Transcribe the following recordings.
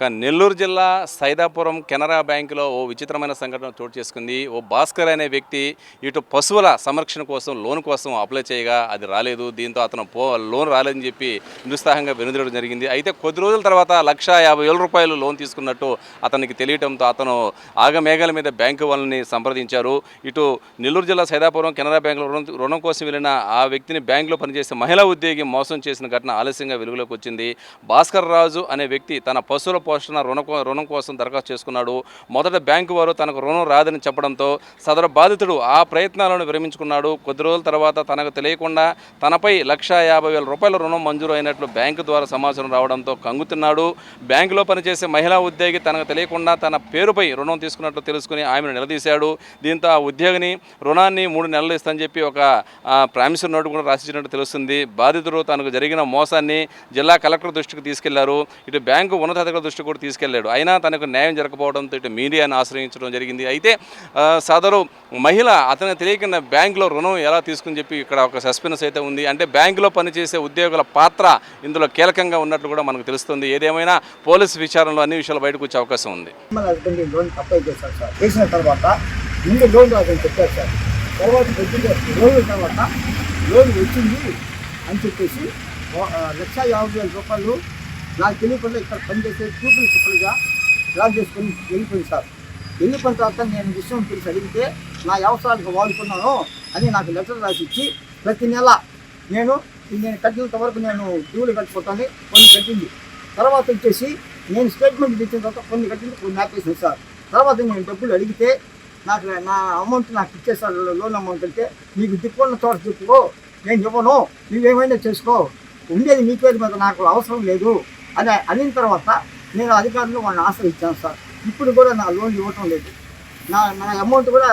కానీ నెల్లూరు జిల్లా సైదాపురం కెనరా బ్యాంకులో ఓ విచిత్రమైన సంఘటన చోటు చేసుకుంది. ఓ భాస్కర్ అనే వ్యక్తి ఇటు పశువుల సంరక్షణ కోసం లోన్ కోసం అప్లై చేయగా అది రాలేదు. దీంతో అతను పో లోన్ రాలేదని చెప్పి నిరుత్సాహంగా వెనుదిరడం జరిగింది. అయితే కొద్ది రోజుల తర్వాత లక్ష యాభై వేల రూపాయలు లోన్ తీసుకున్నట్టు అతనికి తెలియటంతో అతను ఆగమేఘాల మీద బ్యాంకు వాళ్ళని సంప్రదించారు. ఇటు నెల్లూరు జిల్లా సైదాపురం కెనరా బ్యాంకులో రుణం రుణం కోసం వెళ్ళిన ఆ వ్యక్తిని బ్యాంకులో పనిచేసే మహిళా ఉద్యోగి మోసం చేసిన ఘటన ఆలస్యంగా వెలుగులోకి వచ్చింది. భాస్కర్ రాజు అనే వ్యక్తి తన పశువుల పోషణ రుణ రుణం కోసం దరఖాస్తు చేసుకున్నాడు. మొదట బ్యాంకు వారు తనకు రుణం రాదని చెప్పడంతో సదరు బాధితుడు ఆ ప్రయత్నాలను విరమించుకున్నాడు. కొద్ది రోజుల తర్వాత తనకు తెలియకుండా తనపై లక్ష యాభై వేల రూపాయల రుణం మంజూరు అయినట్లు బ్యాంకు ద్వారా సమాచారం రావడంతో కంగుతున్నాడు. బ్యాంకులో పనిచేసే మహిళా ఉద్యోగి తనకు తెలియకుండా తన పేరుపై రుణం తీసుకున్నట్లు తెలుసుకుని ఆమెను నిలదీశాడు. దీంతో ఆ ఉద్యోగిని రుణాన్ని మూడు నెలలు ఇస్తానని చెప్పి ఒక ప్రామిసర్ నోటు కూడా రాసిచ్చినట్టు తెలుస్తుంది. బాధితుడు తనకు జరిగిన మోసాన్ని జిల్లా కలెక్టర్ దృష్టికి తీసుకెళ్ళారు. ఇటు బ్యాంకు ఉన్నతాధికారుల దృష్టికి కూడా తీసుకెళ్ళాడు అయినా తనకు న్యాయం జరగకపోవడంతో ఇటు మీడియాను ఆశ్రయించడం జరిగింది. అయితే సదరు మహిళ అతను తెలియకుండా బ్యాంకులో రుణం ఎలా తీసుకుని చెప్పి ఇక్కడ ఒక సస్పెన్స్ అయితే ఉంది. అంటే బ్యాంకులో పనిచేసే ఉద్యోగుల పాత్ర ఇందులో కీలకంగా ఉన్నట్లు కూడా మనకు తెలుస్తుంది. ఏదేమైనా పోలీస్ విచారణలో అన్ని విషయాలు బయటకు వచ్చే అవకాశం ఉంది. చేసిన తర్వాత ముందు లోన్ రాదని చెప్పారు సార్. తర్వాత లోన్ తర్వాత లోన్ వచ్చింది అని చెప్పేసి లక్ష యాభై వేల రూపాయలు నాకు తెలియకుండా ఇక్కడ పనిచేసే చూపులు చుక్కలుగా డ్రా చేసుకొని వెళ్ళిపోయింది సార్. వెళ్ళిపోయిన తర్వాత నేను విషయం తెలిసి అడిగితే నా అవసరాలకు వాడుకున్నాను అని నాకు లెటర్ రాసి ఇచ్చి ప్రతి నెల నేను నేను కట్టినంత వరకు నేను డ్యూలు కట్టుకుంటాను కొన్ని కట్టింది. తర్వాత వచ్చేసి నేను స్టేట్మెంట్ తెచ్చిన తర్వాత కొన్ని కట్టింది కొన్ని ఆపేసింది సార్. తర్వాత నేను డబ్బులు అడిగితే నాకు నా అమౌంట్ నాకు ఇచ్చేసారు లోన్ అమౌంట్ అంటే నీకు దిక్కున్న చోట చెప్పుకో నేను ఇవ్వను నువ్వేమైనా చేసుకో. ఉండేది మీ పేరు మీద నాకు అవసరం లేదు. అని అడిగిన తర్వాత నేను అధికారులు వాళ్ళని ఆశ్రయించాను సార్. ఇప్పుడు కూడా నా లోన్ ఇవ్వటం లేదు. నా నా అమౌంట్ కూడా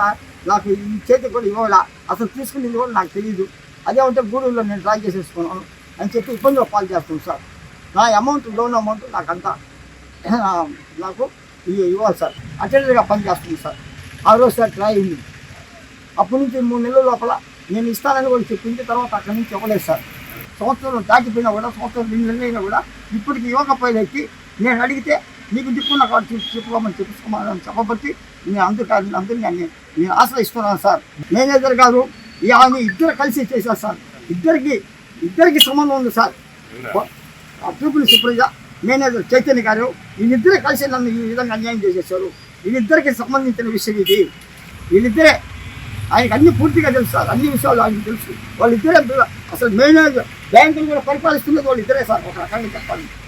నాకు ఈ చేతికి కూడా ఇవ్వాలా. అసలు తీసుకునేది కూడా నాకు తెలియదు అదే ఉంటే గూడూరులో నేను డ్రా చేసేసుకున్నాను అని చెప్పి ఇబ్బందులు పాలు చేస్తాను సార్. నా అమౌంట్ లోన్ అమౌంట్ నాకు అంతా నాకు ఇవి ఇవ్వాలి సార్. అటెండర్గా పనిచేస్తుంది సార్. ఆ రోజు సార్ ట్రై అయింది. అప్పటి నుంచి మూడు నెలల లోపల నేను ఇస్తానని కూడా చెప్పింది తర్వాత అక్కడి నుంచి ఇవ్వలేదు సార్. సంవత్సరం దాటిపోయినా కూడా సంవత్సరం అయినా కూడా ఇప్పటికి ఇవ్వకపోయేకి నేను అడిగితే నీకు దిక్కున్న కాదు చెప్పు చెప్పుకోమని చెప్పుకోమని చెప్పబట్టి నేను అందుకు అందరినీ నేను నేను ఆశ్రయిస్తున్నాను సార్. మేనేజర్ గారు ఈ ఆమె ఇద్దరు కలిసి చేశారు సార్. ఇద్దరికి ఇద్దరికి సంబంధం ఉంది సార్. ఆ ట్రిపుల్ సుప్రజ మేనేజర్ చైతన్య గారు వీళ్ళిద్దరే కలిసి నన్ను ఈ విధంగా అన్యాయం చేసేసారు వీళ్ళిద్దరికి సంబంధించిన విషయం ఇది. వీళ్ళిద్దరే ఆయనకు అన్ని పూర్తిగా తెలుసు సార్. అన్ని విషయాలు ఆయనకు తెలుసు. వాళ్ళిద్దరే అసలు మెయిన్ బ్యాంకులు కూడా పరిపాలిస్తున్నది వాళ్ళిద్దరే సార్. ఒక రకంగా చెప్పాలి